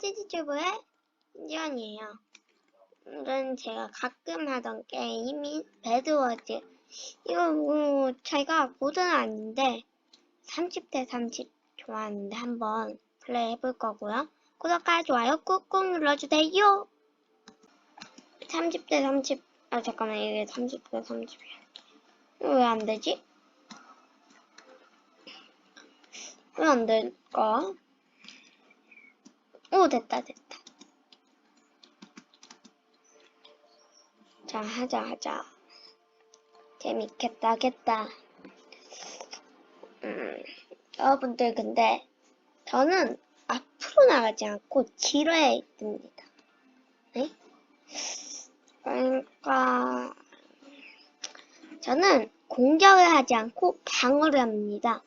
찌찌튜브의 인지원이에요. 오늘은 제가 가끔 하던 게임인 배드워즈. 이거 뭐 제가 모드는 아닌데 30대 30 좋아하는데 한번 플레이 해볼 거고요. 구독과 좋아요 꾹꾹 눌러주세요. 30대 30. 아 잠깐만 이게 30대 30이야. 왜 안 되지? 왜 안 될까? 오 됐다 됐다. 자 하자 하자. 재밌겠다 겠다. 음, 여러분들 근데 저는 앞으로 나가지 않고 지뢰에 있습니다. 네? 그러니까 저는 공격을 하지 않고 방어를 합니다.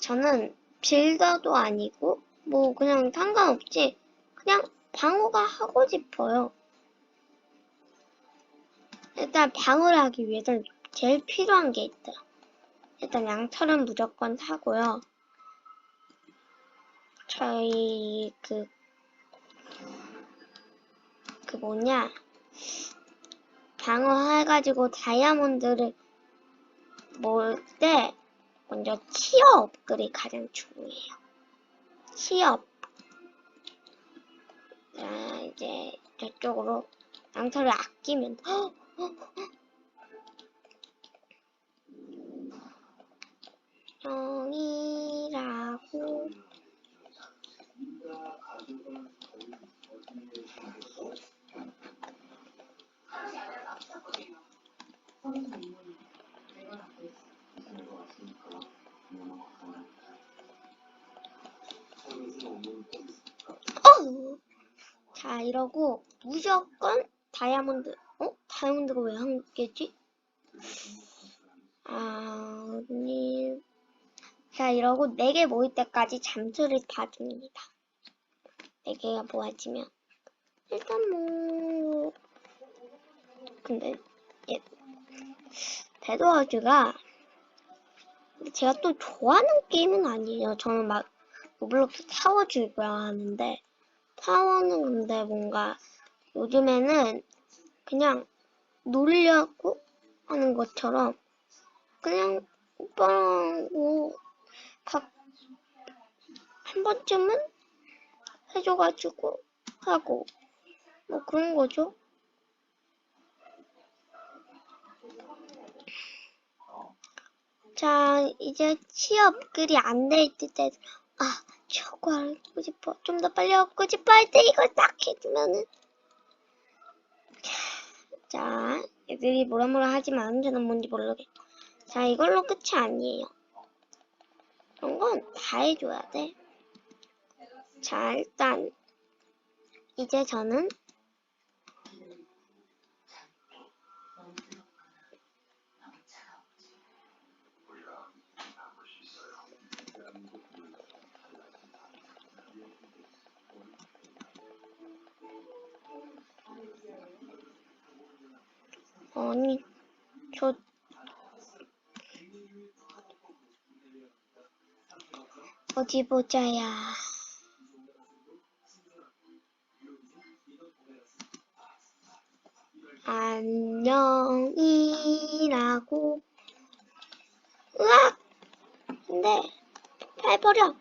저는 빌더도 아니고 뭐 그냥 상관없지 그냥 방어가 하고 싶어요. 일단 방어를 하기 위해서는 제일 필요한 게 있어요. 일단 양털은 무조건 사고요. 저희 그, 그 뭐냐, 방어해가지고 다이아몬드를 모을 때 먼저 치어 업글이 가장 중요해요. 치업. 자, 이제 저쪽으로 양털을 아끼면! 헉! 정이라고. 어! 자, 이러고 무조건 다이아몬드. 어? 다이아몬드가 왜 한 개지? 아, 니 자, 이러고 4개 모일 때까지 잠수를 타줍니다. 4개가 모아지면. 일단 뭐, 근데, 예, 배드워즈가, 제가 또 좋아하는 게임은 아니에요. 저는 막, 로블록스 타워 즐겨 하는데, 타워는 근데 뭔가, 요즘에는 그냥 놀려고 하는 것처럼, 그냥 오빠랑 뭐, 각, 한 번쯤은 해줘가지고 하고, 뭐 그런 거죠. 자, 이제 취업 글이 안돼 있을 때, 아, 저거 알고 싶어. 좀 더 빨리 얻고 싶어 할 때 이걸 딱 해주면은. 자, 애들이 뭐라 뭐라 하지만 저는 뭔지 모르겠고. 자, 이걸로 끝이 아니에요. 그런 건 다 해줘야 돼. 자, 일단, 이제 저는 아니, 저, 어디 보자야. 안녕이라고. 으악! 근데, 잘 버려.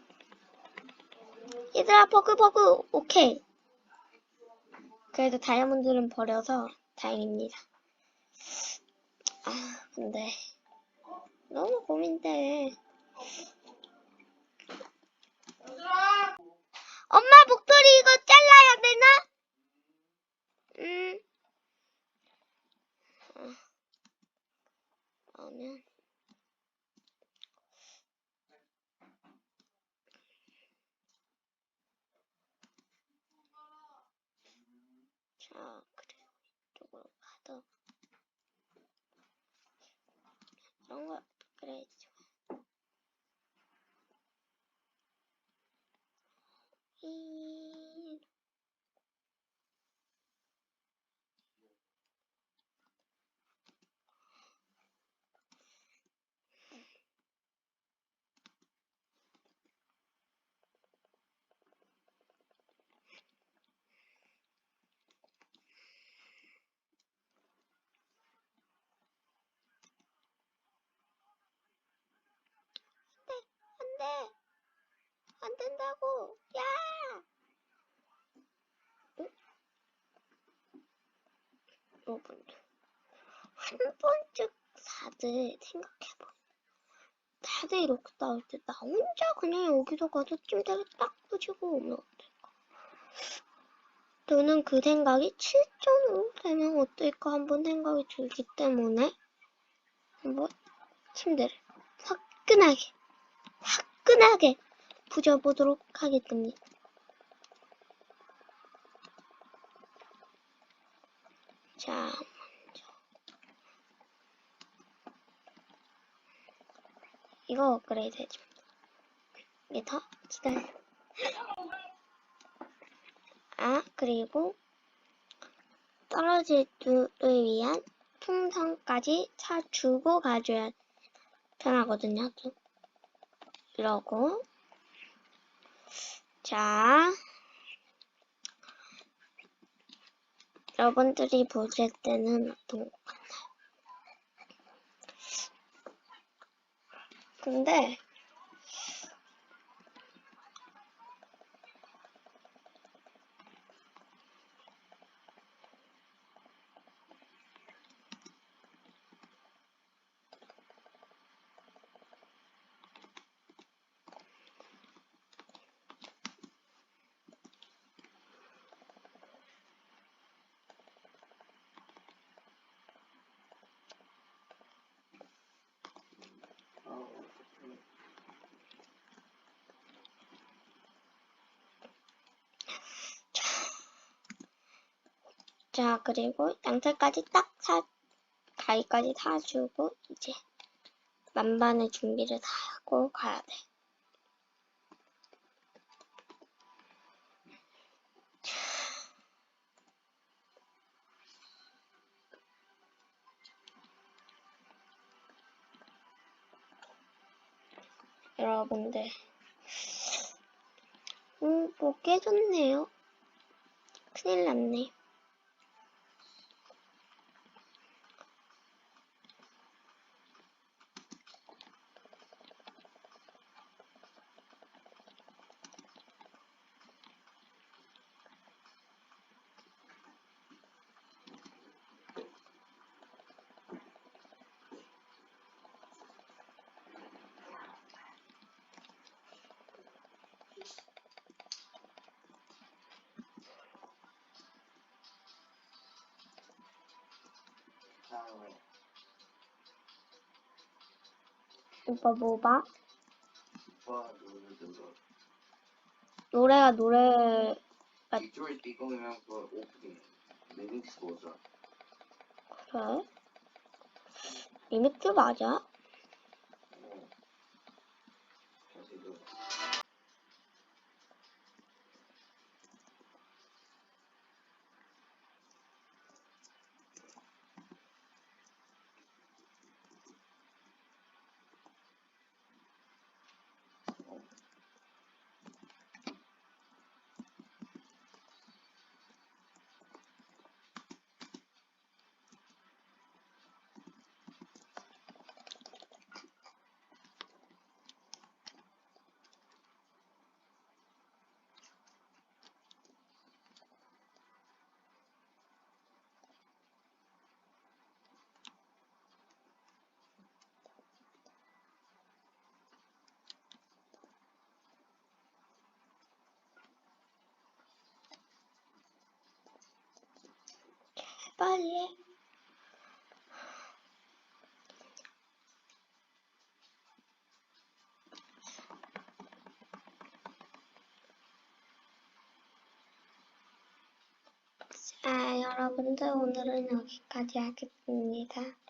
얘들아, 버그버그. 오케이. 그래도 다이아몬드는 버려서 다행입니다. 아, 근데, 너무 고민돼. 엄마 목도리 이거 잘라야 되나? 음. 어. 그러면 자, 그래 이쪽으로 가도 이런 거 그래 좋아. 이 하라고. 야! 응? 여러분, 한 번쯤 다들 생각해봐. 다들 이렇게 나올 때 나 혼자 그냥 여기서 가서 찜닭을 딱 부시고 오면 어떨까? 저는 그 생각이 7점으로 되면 어떨까 한번 생각이 들기 때문에 한번 침대를 화끈하게 화끈하게 부셔보도록 하겠습니다. 자, 먼저 이거 업그레이드 해줍니다. 이게 다 기다려. 아, 그리고 떨어질 줄을 위한 풍선까지 사주고 가줘야 편하거든요. 또. 이러고 자 여러분들이 보실 때는 어떤 것 같나요? 근데 자 그리고 양털까지 딱 사, 가위까지 사주고 이제 만반의 준비를 다 하고 가야 돼. 여러분들, 음, 뭐 깨졌네요. 큰일 났네. 오빠 뭐 봐? 오빠 노래. 노래가 노래 아. Detroit Becoming for Opening. 리믹스 버전. 그래? 리믹스 맞아? 빨리 해. 자, 여러분들 오늘은 여기까지 하겠습니다.